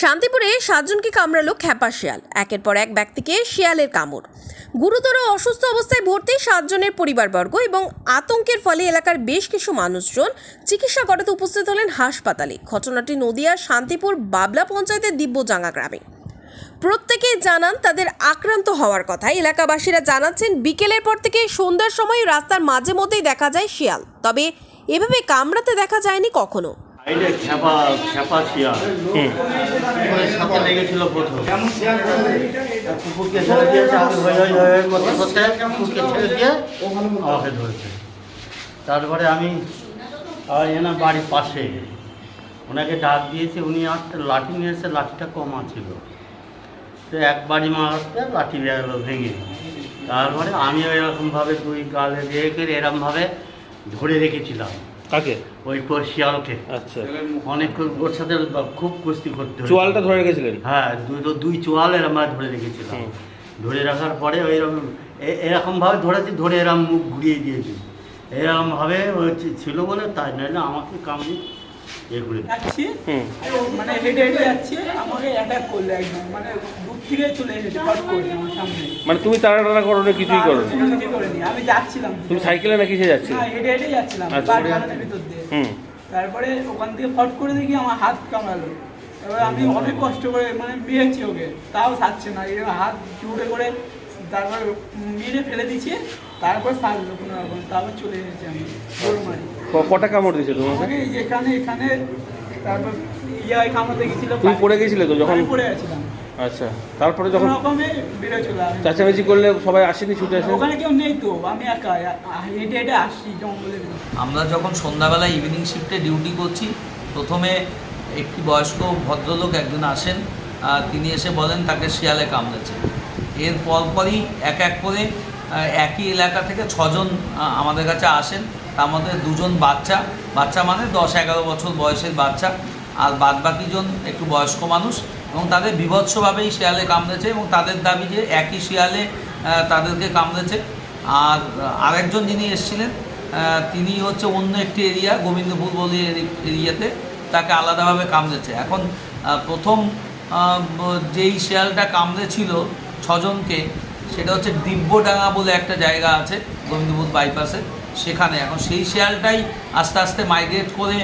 শান্তিপুরে সাতজনকে কামড়ালো খ্যাপা শিয়াল। একের পর এক ব্যক্তিকে শিয়ালের কামড়। গুরুতর অসুস্থ অবস্থায় ভর্তি সাতজনের পরিবারবর্গ এবং আতঙ্কের ফলে এলাকার বেশ কিছু মানুষজন চিকিৎসা করাতে উপস্থিত হলেন হাসপাতালে। ঘটনাটি নদিয়ার শান্তিপুর বাবলা পঞ্চায়েতের দিব্যজাঙ্গা গ্রামে। প্রত্যেকে জানান তাদের আক্রান্ত হওয়ার কথা। এলাকাবাসীরা জানাচ্ছেন, বিকেলের পর থেকে সন্ধ্যার সময় রাস্তার মাঝে মধ্যেই দেখা যায় শিয়াল। তবে এভাবে কামড়াতে দেখা যায়নি কখনো। সাথে লেগেছিল প্রথম। কুকুরকে ছেড়ে দিয়েছে আমি করতে করতে কুকুরকে ছেড়ে দিয়ে আমাকে ধরেছে। তারপরে আমি আর এনার বাড়ির পাশে। ওনাকে ডাক দিয়েছি উনি একটা লাঠি নিয়ে এসে লাঠিটা কমা ছিল তো এক বাড়ি মারতে লাঠি গেল ভেঙে। তারপরে আমিও এরকমভাবে দুই গালে রেখে এরকমভাবে ধরে রেখেছিলাম। কাকে? ওই শিয়ালকে। আচ্ছা। অনেক ওর সাথে খুব কুস্তি করতে চোয়ালটা ধরে রেখেছিলেন? হ্যাঁ দুই ধরে রেখেছিলাম। ধরে রাখার পরে ওইরকম এরকমভাবে ধরেছি ধরে এরকম মুখ ঘুরিয়ে দিয়েছি। এরকমভাবে ছিল বলে তাই নাহলে আমাকে কামড়ি। যাচ্ছি। মানে হেঁটে হেঁটে যাচ্ছি। আমাকে অ্যাটাক করল একদম। মানে দূর থেকে চলে এসেছে ফট করে আমার সামনে। মানে তুমি তাড়া টাড়া করো না কিছুই করো না। আমি কিছুই করিনি। আমি যাচ্ছিলাম। তুমি সাইকেলে না কিসে যাচ্ছিলে? হেঁটে হেঁটে যাচ্ছিলাম আচ্ছা। বাগানের ভিতর দিয়ে। হুম। তারপরে ওখান থেকে ফট করে দেখি আমার হাত কামড়ালো। এবার আমি অনেক কষ্ট করে মানে মেরেছি ওকে। তাও ছাড়ছে না। এই হাত জুড়ে করে তারপর মেরে ফেলে দিচ্ছে তারপর ছাড়লো কোনো রকম তারপর চলে এসেছি আমি দৌড় মারি। কটা কামড় দিয়েছে তোমাকে? এই যে এখানে এখানে তারপর ইয়ে কামড়াতে গেছিল তুমি পড়ে গেছিলে তো যখন? পড়ে গেছিলাম। আচ্ছা তারপরে যখন? চাচামেচি করলে সবাই আসেনি ছুটে আসে? ওখানে কেউ নেই তো আমি একা হেঁটে হেঁটে আসছি জঙ্গলের ভিতর। আমরা যখন সন্ধ্যাবেলা ইভিনিং শিফটে ডিউটি করছি প্রথমে একটি বয়স্ক ভদ্রলোক একজন আসেন তিনি এসে বলেন তাকে শিয়ালে কামড়েছে। এর পরপরই এক এক করে একই এলাকা থেকে ছজন আমাদের কাছে আসেন। তার মধ্যে দুজন বাচ্চা বাচ্চা মানে দশ এগারো বছর বয়সের বাচ্চা। আর বাদ বাকিজন একটু বয়স্ক মানুষ এবং তাদের বিভৎসভাবেই শিয়ালে কামড়েছে এবং তাদের দাবি যে একই শিয়ালে তাদেরকে কামড়েছে। আর আরেকজন যিনি এসেছিলেন তিনি হচ্ছে অন্য একটি এরিয়া, গোবিন্দপুর বলি এরি- এরিয়াতে তাকে আলাদাভাবে কামড়েছে। এখন প্রথম যেই শিয়ালটা কামড়েছিল ছজনকে, সেটা হচ্ছে দিব্যডাঙ্গা বলে একটা জায়গা আছে, গোবিন্দপুর বাইপাসে। সেখানে এখন সেই শিয়ালটাই আস্তে আস্তে মাইগ্রেট করে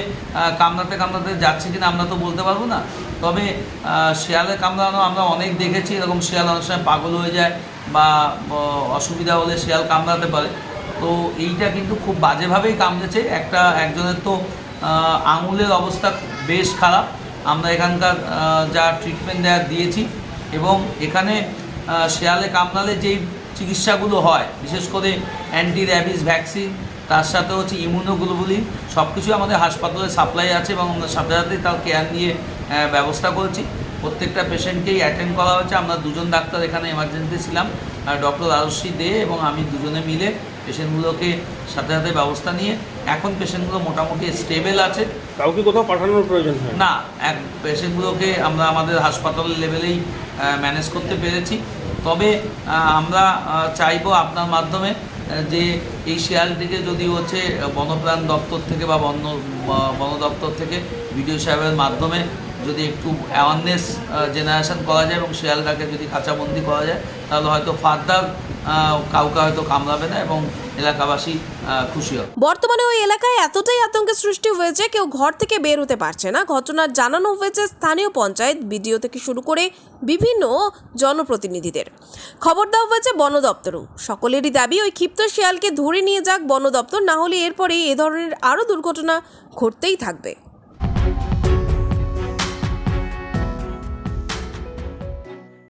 কামড়াতে কামড়াতে যাচ্ছে কিনা আমরা তো বলতে পারব না। তবে শিয়ালে কামড়ানো আমরা অনেক দেখেছি, এরকম শিয়াল অনেক সময় পাগল হয়ে যায় বা অসুবিধা হলে শিয়াল কামড়াতে পারে। তো এইটা কিন্তু খুব বাজেভাবেই কামড়েছে। একটা, একজনের তো আঙুলের অবস্থা বেশ খারাপ। আমরা এখানকার যা ট্রিটমেন্ট দেওয়া দিয়েছি এবং এখানে শেয়ালে কামড়ালে যেই চিকিৎসাগুলো হয়, বিশেষ করে অ্যান্টি র্যাবিস ভ্যাকসিন তার সাথে হচ্ছে ইমিউনোগ্লোবুলিন সব কিছু আমাদের হাসপাতালে সাপ্লাই আছে এবং সাথে সাথে তার কেয়ার নিয়ে ব্যবস্থা করেছি। প্রত্যেকটা পেশেন্টকেই অ্যাটেন্ড করা হয়েছে। আমরা দুজন ডাক্তার এখানে এমার্জেন্সি ছিলাম। ডক্টর আরুষি দে এবং আমি দুজনে মিলে পেশেন্টগুলোকে সাথে সাথে ব্যবস্থা নিয়ে, এখন পেশেন্টগুলো মোটামুটি স্টেবেল আছে। কাউকে কোথাও পাঠানোর প্রয়োজন হয় না। এক পেশেন্টগুলোকে আমরা আমাদের হাসপাতাল লেভেলেই ম্যানেজ করতে পেরেছি তবে আমরা চাইব আপনার মাধ্যমে যে এই শিয়ালটিকে যদি হচ্ছে বনপ্রাণ দপ্তর থেকে বা বন্য বন দপ্তর থেকে বিডিও সাহেবের মাধ্যমে যদি একটু অ্যাওয়ারনেস জেনারেশন করা যায় এবং শিয়ালটাকে যদি কাঁচাবন্দি করা যায়, তাহলে হয়তো ফার্দার কাউকে হয়তো কামড়াবে না এবং এলাকাবাসী খুশি হবে। বর্তমানে ওই এলাকায় এতটাই আতঙ্কের সৃষ্টি হয়েছে, কেউ ঘর থেকে বের হতে পারছে না। ঘটনার জানানো হয়েছে স্থানীয় পঞ্চায়েত, বিডিও থেকে শুরু করে বিভিন্ন জনপ্রতিনিধিদের। খবর দেওয়া হয়েছে বন দপ্তরও। সকলেরই দাবি, ওই ক্ষিপ্ত শিয়ালকে ধরে নিয়ে যাক বন দপ্তর, না হলে এরপরে এ ধরনের আরও দুর্ঘটনা ঘটতেই থাকবে।